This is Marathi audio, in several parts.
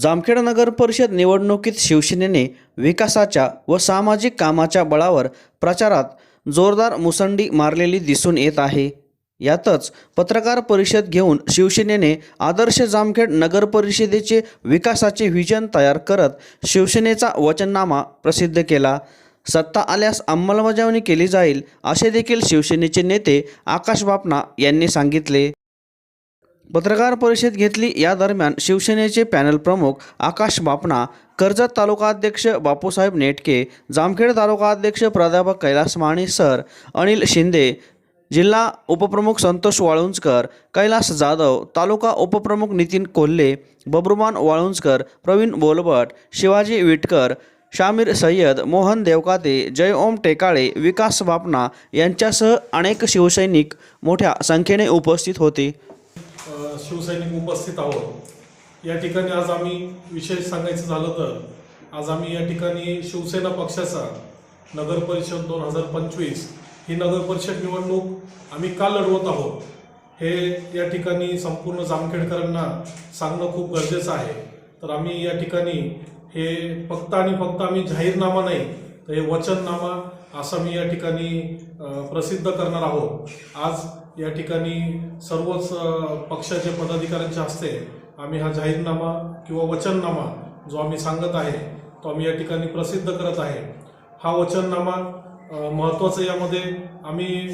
जामखेड नगर परिषद निवडणुकीत शिवसेनेने विकासाच्या व सामाजिक कामाच्या बळावर प्रचारात जोरदार मुसंडी मारलेली दिसून येत आहे. यातच पत्रकार परिषद घेऊन शिवसेनेने आदर्श जामखेड नगर परिषदेचे विकासाचे व्हिजन तयार करत शिवसेनेचा वचननामा प्रसिद्ध केला. सत्ता आल्यास अंमलबजावणी केली जाईल असे देखील शिवसेनेचे नेते आकाश बापना यांनी सांगितले. पत्रकार परिषद घेतली. या दरम्यान शिवसेनेचे पॅनल प्रमुख आकाश बापना कर्जत तालुका अध्यक्ष बापूसाहेब नेटके जामखेड तालुका अध्यक्ष प्राध्यापक कैलास माणी सर अनिल शिंदे जिल्हा उपप्रमुख संतोष वाळुंजकर कैलास जाधव तालुका उपप्रमुख नितीन कोल्हे बब्रुमान वाळुंजकर प्रवीण बोलबट शिवाजी विटकर शामीर सय्यद मोहन देवकाते जय ओम टेकाळे विकास बापना यांच्यासह अनेक शिवसैनिक मोठ्या संख्येने उपस्थित होते. शिवसैनिक उपस्थित आहोत. या ठिकाणी आज आम्ही विशेष सांगायचं झालं तर आज आम्ही या ठिकाणी शिवसेना पक्षाचा नगर परिषद दोन हजार पंचवीस ही नगर परिषद निवडणूक आम्ही का लढवत आहोत हे या ठिकाणी संपूर्ण जामखेडकरांना सांगणं खूप गरजेचं आहे. तर आम्ही या ठिकाणी हे फक्त आणि फक्त आम्ही जाहीरनामा नाही तर हे वचननामा असं मी या ठिकाणी प्रसिद्ध करणार आहोत. आज या ठिकाणी सर्वच पक्षाच्या पक्षाचे पदाधिकाऱ्यांच्या हस्ते आम्ही हा जाहीरनामा किंवा वचननामा जो आम्ही सांगत आहे तो आम्ही या ठिकाणी प्रसिद्ध करत आहे. हा वचननामा महत्त्वाचं यामध्ये आम्ही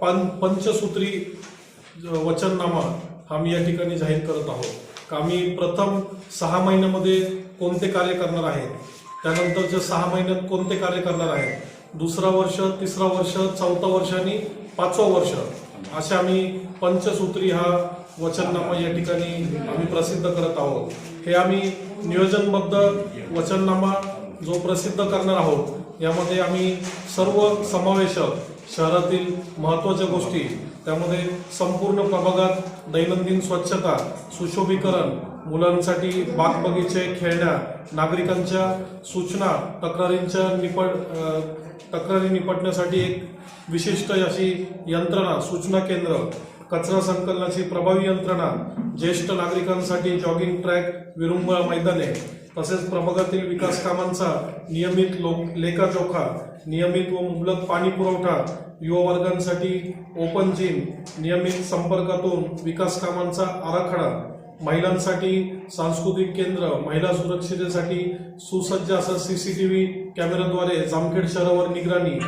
पं पंचसूत्री वचननामा हा मी या ठिकाणी जाहीर करत आहोत. आम्ही प्रथम सहा महिन्यामध्ये कोणते कार्य करणार आहेत? त्यानंतरच्या सहा महिन्यात कोणते कार्य करणार आहेत? दुसरा वर्ष तिसरा वर्ष चौथा वर्ष आणि पाचवं वर्ष. असे आम्ही पंचसूत्री हा वचननामा या ठिकाणी आम्ही प्रसिद्ध करत आहोत. हे आम्ही नियोजनबद्ध वचननामा जो प्रसिद्ध करणार आहोत यामध्ये आम्ही सर्व समावेशक शहरातील महत्त्वाच्या गोष्टी त्यामध्ये संपूर्ण प्रभागात दैनंदिन स्वच्छता सुशोभीकरण मुलांसाठी बाग बगीचे खेळण्या नागरिकांच्या सूचना तक्रारींच्या निपट तक्रारी निपटण्यासाठी एक विशिष्ट अशी यंत्रणा सूचना केंद्र कचरा संकलनाची प्रभावी यंत्रणा ज्येष्ठ नागरिकांसाठी जॉगिंग ट्रॅक विरुंबळ मैदाने तसेच प्रभागातील विकास कामांचा नियमित लोक लेखाजोखा नियमित व मुबलक पाणी पुरवठा युवा वर्गांसाठी ओपन जिम नियमित संपर्कातून विकास कामांचा आराखडा महिलांसाठी सांस्कृतिक केंद्र महिला सुरक्षितेसाठी सुसज्ज असं व्ही कॅमेराद्वारे जामखेड शहरावर निगराणी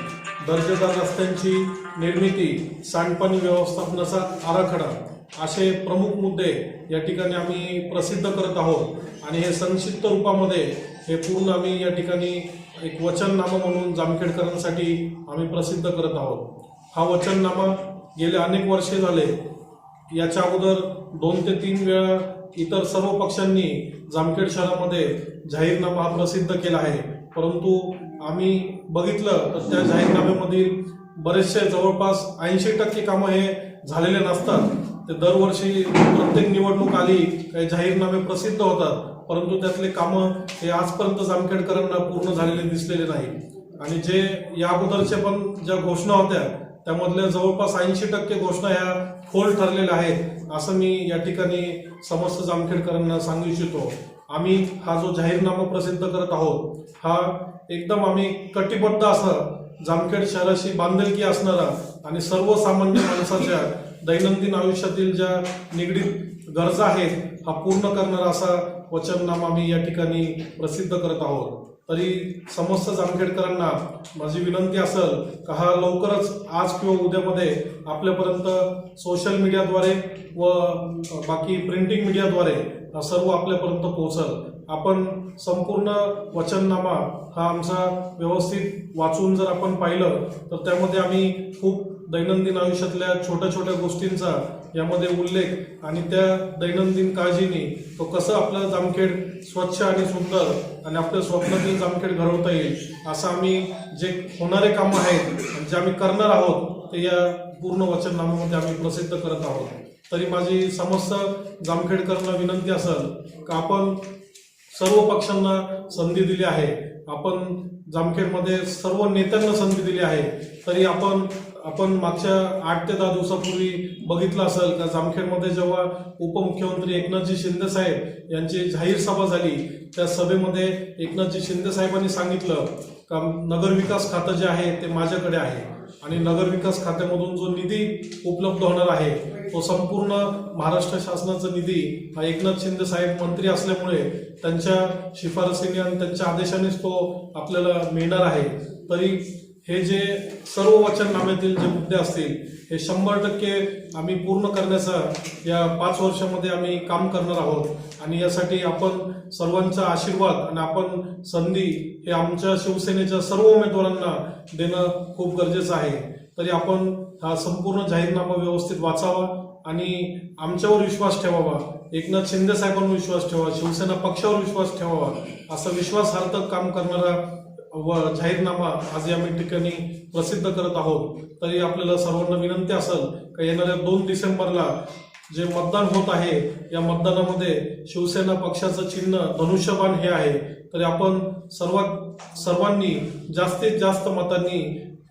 दर्जेदार रस्त्यांची निर्मिती सांडपाणी व्यवस्थापनाचा आराखडा असे प्रमुख मुद्दे या ठिकाणी आम्ही प्रसिद्ध करत आहोत. आणि हे संक्षिप्त रूपामध्ये हे पूर्ण आम्ही या ठिकाणी एक वचननामा म्हणून जामखेडकरांसाठी आम्ही प्रसिद्ध करत आहोत. हा वचननामा गेले अनेक वर्षे झाले. याच्या अगोदर दोन ते तीन वेळा इतर सर्व पक्षांनी जामखेड शहरामध्ये जाहीरनामा हा प्रसिद्ध केला आहे. परंतु आम्ही बघितलं तर त्या जाहीरनाम्यामधील बरेचसे जवळपास ऐंशी टक्के कामं हे झालेले नसतात. ते दरवर्षी प्रत्येक निवडणूक आली काही जाहीरनामे प्रसिद्ध होतात. परंतु त्यातले कामं हे आजपर्यंत जामखेडकरांना पूर्ण झालेले दिसलेले नाही. आणि जे या अगोदरच्या पण ज्या घोषणा होत्या त्यामधल्या जवळपास ऐंशी टक्के घोषणा ह्या फोल ठरलेल्या आहेत. असं मी या ठिकाणी समस्त जामखेडकरांना सांगू इच्छितो. आम्ही हा जो जाहीरनामा प्रसिद्ध करत आहोत हा एकदम आम्ही कटिबद्ध असं जामखेड शहराशी बांधिलकी असणारा आणि सर्वसामान्य माणसाच्या दैनंदिन आयुष्यातील ज्या निगडीत गरजा आहेत हा पूर्ण करणारा असा वचननामा आम्ही या ठिकाणी प्रसिद्ध करत आहोत. तरी समस्त जामखेडकरांना माझी विनंती असेल का हा लवकरच आज किंवा उद्यामध्ये आपल्यापर्यंत सोशल मीडियाद्वारे व बाकी प्रिंटिंग मीडियाद्वारे हा सर्व आपल्यापर्यंत पोहोचल. आपण संपूर्ण वचननामा हा आमचा व्यवस्थित वाचून जर आपण पाहिलं तर त्यामध्ये आम्ही खूप दैनंदिन आयुष्यातल्या छोट्या छोट्या गोष्टींचा यामध्ये उल्लेख आणि त्या दैनंदिन काळजीने तो कसं आपलं जामखेड स्वच्छ आणि सुंदर आणि आपल्या स्वप्नातील जामखेड घडवता येईल असं आम्ही जे होणारे कामं आहेत आणि जे आम्ही करणार आहोत ते या पूर्ण वचननामामध्ये आम्ही प्रसिद्ध करत आहोत. तरी माझी समस्त जामखेडकरांना विनंती असेल का आपण सर्व पक्षांना संधी दिली आहे. आपण जामखेडमध्ये सर्व नेत्यांना संधी दिली आहे. तरी आपण आपण मागच्या आठ ते दहा दिवसापूर्वी बघितलं असेल का जामखेडमध्ये जेव्हा उपमुख्यमंत्री एकनाथजी शिंदे साहेब यांची जाहीर सभा झाली त्या सभेमध्ये एकनाथजी शिंदे साहेबांनी सांगितलं का नगर विकास खातं जे आहे ते माझ्याकडे आहे आणि नगर विकास खात्यामधून जो निधी उपलब्ध होणार आहे तो संपूर्ण महाराष्ट्र शासनाचा निधी हा एकनाथ शिंदे साहेब मंत्री असल्यामुळे त्यांच्या शिफारसीने आणि त्यांच्या आदेशानेच तो आपल्याला मिळणार आहे. तरी हे जे सर्व वचननाम्यातील जे मुद्दे असतील हे शंभर टक्के आम्ही पूर्ण करण्याचा या पाच वर्षामध्ये आम्ही काम करणार आहोत. आणि यासाठी आपण सर्वांचा आशीर्वाद आणि आपण संधी हे आमच्या शिवसेनेच्या सर्व उमेदवारांना देणं खूप गरजेचं आहे. तरी आपण हा संपूर्ण जाहीरनामा व्यवस्थित वाचावा आणि आमच्यावर विश्वास ठेवावा. एकनाथ शिंदे साहेबांवर विश्वास ठेवा शिवसेना पक्षावर विश्वास ठेवावा असं विश्वासार्थक काम करणारा व जाहीरनामा आज या ठिकाणी प्रसिद्ध करत आहोत. तरी आपल्याला सर्वांना विनंती असेल का येणाऱ्या दोन डिसेंबरला जे मतदान होत आहे या मतदानामध्ये शिवसेना पक्षाचं चिन्ह धनुष्यबाण हे आहे. तरी आपण सर्वात सर्वांनी जास्तीत जास्त मतांनी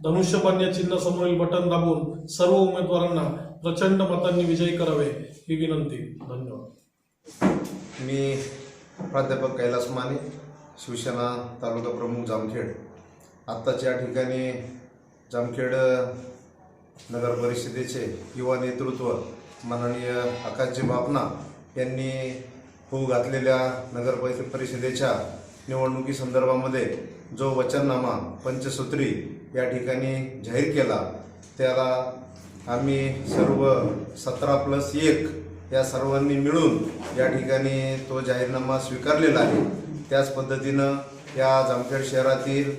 धनुष्यबाण या चिन्हासमोरील बटन दाबून सर्व उमेदवारांना प्रचंड मतांनी विजयी करावे ही विनंती. धन्यवाद. मी प्राध्यापक कैलास माने. शिवसेना तालुका प्रमुख जामखेड. आत्ताच या ठिकाणी जामखेड नगर परिषदेचे युवा नेतृत्व माननीय आकाशजी बापना यांनी होऊ घातलेल्या नगर परिषदेच्या निवडणुकीसंदर्भामध्ये जो वचननामा पंचसूत्री या ठिकाणी जाहीर केला त्याला आम्ही सर्व सतरा प्लस एक या सर्वांनी मिळून या ठिकाणी तो जाहीरनामा स्वीकारलेला आहे. त्याच पद्धतीनं या जामखेड शहरातील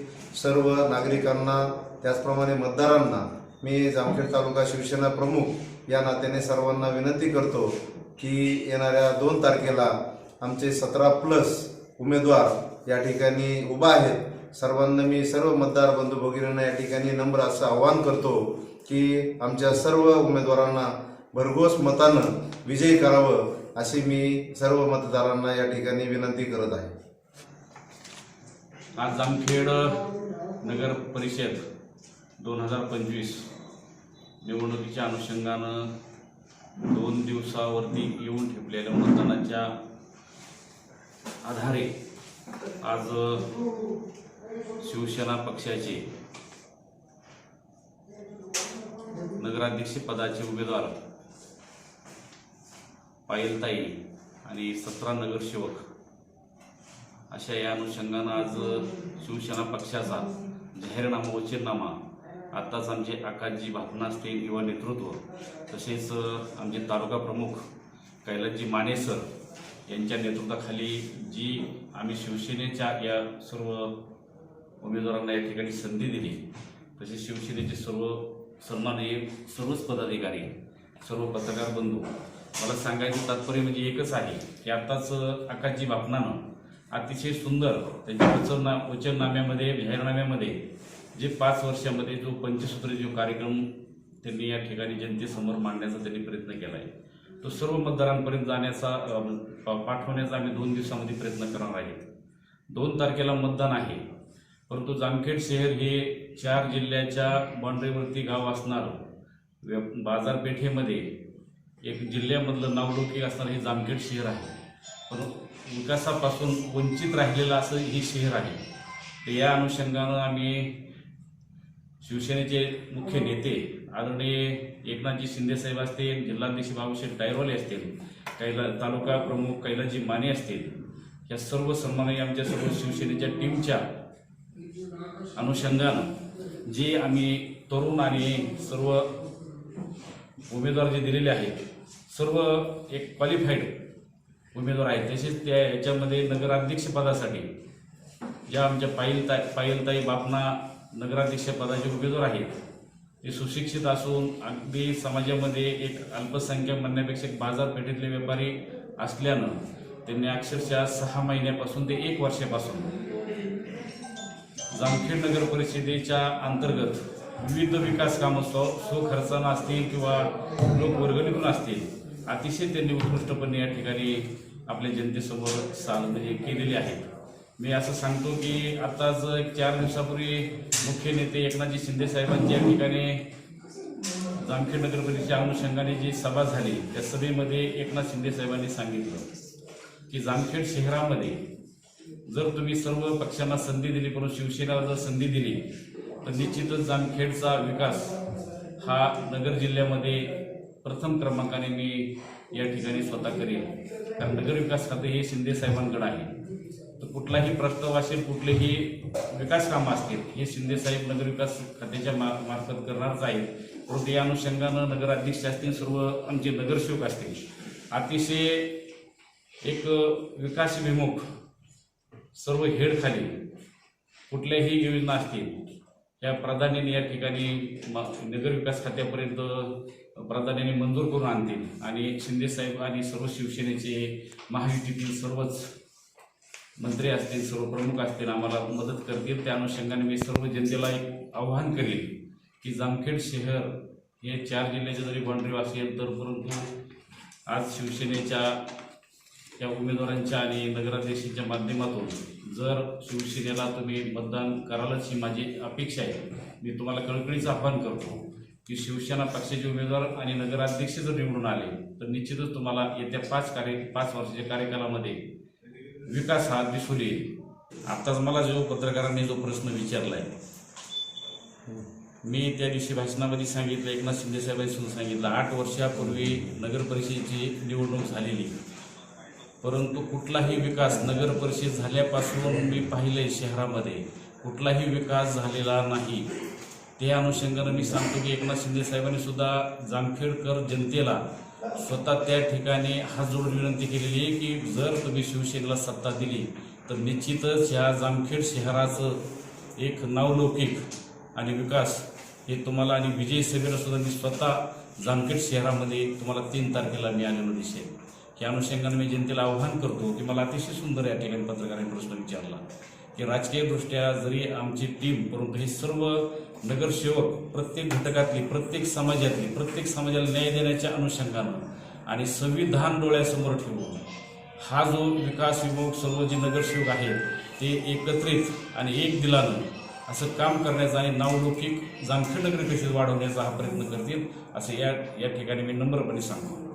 सर्व नागरिकांना त्याचप्रमाणे मतदारांना मी जामखेड तालुका शिवसेना प्रमुख या नात्याने सर्वांना विनंती करतो की येणाऱ्या दोन तारखेला आमचे सतरा प्लस उमेदवार या ठिकाणी उभा आहेत. सर्वांना मी सर्व मतदार बंधू भगिनींना या ठिकाणी नम्र असं आवाहन करतो की आमच्या सर्व उमेदवारांना भरघोस मतानं विजयी करावं अशी मी सर्व मतदारांना या ठिकाणी विनंती करत आहे. आज जामखेड नगर परिषद दोन हजार पंचवीस निवडणुकीच्या अनुषंगानं दोन दिवसावरती येऊन ठेपलेल्या मतदानाच्या आधारे आज शिवसेना पक्षाचे नगराध्यक्ष पदाचे उमेदवार पायलताई आणि सतरा नगरसेवक अशा या अनुषंगानं आज शिवसेना पक्षाचा जाहीरनामा वचननामा आत्ताच आमचे आकाशजी भापना असतील युवा नेतृत्व तसेच आमचे तालुका प्रमुख कैलासजी माने सर यांच्या नेतृत्वाखाली जी आम्ही शिवसेनेच्या या सर्व उमेदवारांना या ठिकाणी संधी दिली तसेच शिवसेनेचे सर्व सन्माननीय सर्वच पदाधिकारी सर्व पत्रकार बंधू मला सांगायचं तात्पर्य म्हणजे एकच आहे की आत्ताच आकाशजी बापनानं अतिशय सुंदर त्यांच्या वचनना वचननाम्यामध्ये जाहीरनाम्यामध्ये जे पाच वर्षामध्ये जो पंचसूत्री जो कार्यक्रम त्यांनी या ठिकाणी जनतेसमोर मांडण्याचा त्यांनी प्रयत्न केला आहे तो सर्व मतदारांपर्यंत जाण्याचा पाठवण्याचा आम्ही दोन दिवसामध्ये प्रयत्न करणार आहे. दोन तारखेला मतदान आहे. परंतु जामखेड शहर हे चार जिल्ह्याच्या बाउंड्रीवरती गाव असणारं व्य- बाजारपेठेमध्ये एक जिल्ह्यामधलं नावलौकिक असणारं हे जामखेड शहर आहे. पण विकासापासून वंचित राहिलेलं असं हे शहर आहे. तर या अनुषंगानं आम्ही शिवसेनेचे मुख्य नेते आदरणीय एकनाथजी शिंदेसाहेब असतील जिल्हाध्यक्ष बाबूसाहेब टायरवाले असतील कैला तालुका प्रमुख कैलासजी माने असतील या सर्व सन्माननीय आमच्या सर्व शिवसेनेच्या टीमच्या अनुषंगानं जे आम्ही तरुण आणि सर्व उमेदवार जे दिलेले आहेत सर्व एक क्वालिफाईड उमेदवार आहेत. तसेच त्या याच्यामध्ये नगराध्यक्षपदासाठी ज्या आमच्या पायलताई पायलताई बापना नगराध्यक्षपदाचे उमेदवार आहेत ते सुशिक्षित असून अगदी समाजामध्ये एक अल्पसंख्याक म्हणण्यापेक्षा एक बाजारपेठेतले व्यापारी असल्यानं त्यांनी अक्षरशः सहा महिन्यापासून ते एक वर्षापासून जामखेड नगर परिषदेच्या अंतर्गत विविध विकास कामं स्व स्वखर्चानं असतील किंवा लोकवर्गणीतून असतील अतिशय त्यांनी उत्कृष्टपणे या ठिकाणी आपल्या जनतेसमोर साल म्हणजे केलेले आहेत. मी असं सांगतो की आत्ताच एक चार दिवसापूर्वी मुख्य नेते एकनाथजी शिंदे साहेबांच्या ठिकाणी जामखेड नगर परिषदेच्या अनुषंगाने जी सभा झाली त्या सभेमध्ये एकनाथ शिंदे साहेबांनी सांगितलं की जामखेड शहरामध्ये जर तुम्ही सर्व पक्षांना संधी दिली परंतु शिवसेनेला जर संधी दिली तर निश्चितच जामखेडचा विकास हा नगर जिल्ह्यामध्ये प्रथम क्रमांकाने मी या ठिकाणी स्वतः करेन. कारण नगर विकास खाते हे शिंदे साहेबांकडे आहे. तर कुठलाही प्रस्ताव असेल कुठलेही विकास कामं असतील हे शिंदेसाहेब नगरविकास नगर विकास खात्याच्या मा मार्फत करणारच आहेत. परंतु या अनुषंगानं नगराध्यक्ष असतील सर्व आमचे नगरसेवक असतील. अतिशय एक विकासविमुख सर्व हेडखाली कुठल्याही योजना असतील या प्राधान्याने या ठिकाणी मा नगर विकास खात्यापर्यंत प्राधान्याने मंजूर करून आणतील. आणि शिंदे साहेब आणि सर्व शिवसेनेचे महायुतीतील सर्वच मंत्री असतील सर्व प्रमुख असतील आम्हाला मदत करतील. त्या अनुषंगाने मी सर्व जनतेला एक आव्हान करेल की जामखेड शहर हे चार जिल्ह्याचे जरी बाउंड्री असेल तर परंतु आज शिवसेनेच्या त्या उमेदवारांच्या आणि नगराध्यक्षांच्या माध्यमातून जर शिवसेनेला तुम्ही मतदान करालच ही माझी अपेक्षा आहे. मी तुम्हाला कळकळीचं आव्हान करतो. की शिवसेना पक्षाचे उमेदवार आणि नगराध्यक्ष जर निवडून आले तर निश्चितच तुम्हाला येत्या पाच कार्य पाच वर्षाच्या कार्यकालामध्ये विकास हा दिसून येईल. आत्ताच मला जो पत्रकारांनी जो प्रश्न विचारला आहे मी त्या दिवशी भाषणामध्ये सांगितलं एकनाथ शिंदे साहेबांनी सुद्धा सांगितलं आठ वर्षापूर्वी नगर परिषदेची निवडणूक झालेली. परंतु कुठलाही विकास नगर परिषद झाल्यापासून मी पाहिले शहरामध्ये कुठलाही विकास झालेला नाही. त्या अनुषंगानं मी सांगतो की एकनाथ शिंदे साहेबांनी सुद्धा जामखेडकर जनतेला स्वतः त्या ठिकाणी हात जोडून विनंती केलेली आहे की जर तुम्ही शिवसेनेला सत्ता दिली तर निश्चितच ह्या जामखेड शहराचं एक नावलौकिक आणि विकास हे तुम्हाला आणि विजय सभेला सुद्धा मी स्वतः जामखेड शहरामध्ये तुम्हाला तीन तारखेला मी आलेलो दिसेल. या अनुषंगाने मी जनतेला आव्हान करतो की मला अतिशय सुंदर या ठिकाणी पत्रकारांनी प्रश्न विचारला. की राजकीयदृष्ट्या जरी आमची टीम परंतु हे सर्व नगरसेवक प्रत्येक घटकातली प्रत्येक समाजातली प्रत्येक समाजाला न्याय देण्याच्या अनुषंगानं आणि संविधान डोळ्यासमोर ठेवून हा जो विकास विमुख सर्व जे नगरसेवक आहेत ते एकत्रित आणि एक दिलानं असं काम करण्याचा आणि नावलौकिक जामखेड नगरी वाढवण्याचा हा प्रयत्न करतील असं या या ठिकाणी मी नम्रपणे सांगतो.